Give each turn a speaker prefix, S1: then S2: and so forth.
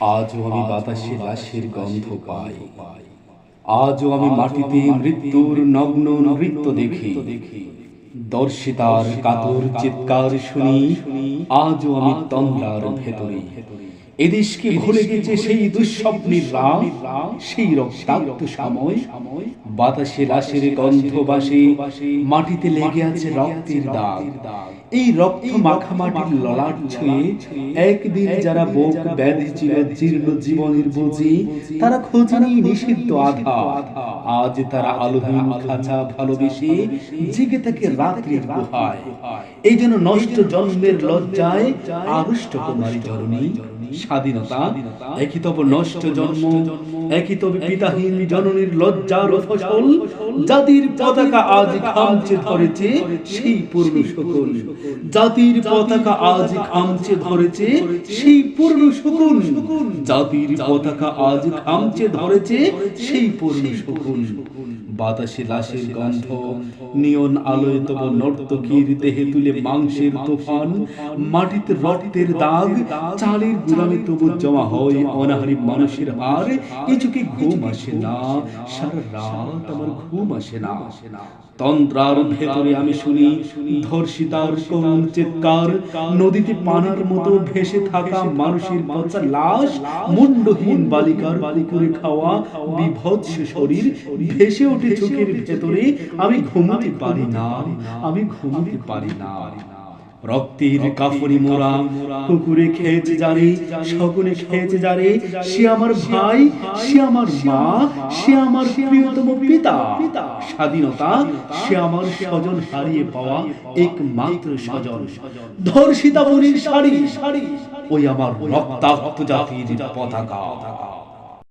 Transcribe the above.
S1: আজও আমি বাতাসে লাশের গন্ধ পাই। আজও আমি মাটিতে মৃত্যুর নগ্ন নৃত্য দেখি। দর্শিতার কাতর চিৎকার শুনি আজও আমি তন্দ্রার ভেতরে। এদেশকে ভুলে গেছে সেই দুঃস্বপ্নের রাম সেই রক্তাক্ত সময়। বাতাসে লাশের গন্ধ বাসে মাটিতে লেগে আছে রক্তের দাগ। এই রক্ত মাখা মাটির ললাট ছুঁয়ে একদিন যারা বুক ব্যাধি ছিল জীর্ণ জীবনের বুঝি তারা খোঁজেনি নিষিদ্ধ আধা আজ তারা আলোহীন খাঁচা ভালোবেসে জেগে থাকে রাত্রির গুহায়। এই জন্য নষ্ট জন্মের লজ্জায় আড়ষ্ট কুমারী জননী। স্বাধীনতা একই তব নষ্ট জন্ম একই তবে পিতাহীন জননীর লজ্জার ফসল জাতির পতাকা আজ খামচে ধরেছে সেই পূর্ণ সকল জাতির পতাকা আজ খামচে ধরেছে সেই পূর্ণ সকল জাতির পতাকা আজ খামচে ধরেছে সেই পূর্ণ সকল বাতাসে লাশের গন্ধ নিয়ন আলোয় তব নর্তকীর দেহে তুলে মাংসের তুফান মাটিতে রক্তের দাগ, চালের গুলামে তবু জমা হয় অনাহারি মানুষের হার। কিছু কি ঘুম আসে না, সারা রাত আমার ঘুম আসে না। তন্ত্রার ভেতরে আমি শুনি ধর্ষিতার চিৎকার, নদীতে পানার মতো ভেসে থাকা মানুষের পচা লাশ, মুন্ডহীন বালিকার বালিকুরে খাওয়া বিভৎস শরীর, ভেসে ওঠে চোখের ভেতরে, আমি ঘুমাতে পারি না। আমি ঘুমাতে পারি না। রক্তের কাফরি মোরা কুকুরে খেয়েছে জারে শকুনে খেয়েছে জারে সে আমার ভাই সে আমার মা সে আমার প্রিয়তম পিতা। স্বাধীনতা সে আমার স্বজন হারিয়ে পাওয়া একমাত্র স্বজন। ধর্ষিতা মনির শাড়ি ওই আমার রক্তাক্ত জাতির পতাকা।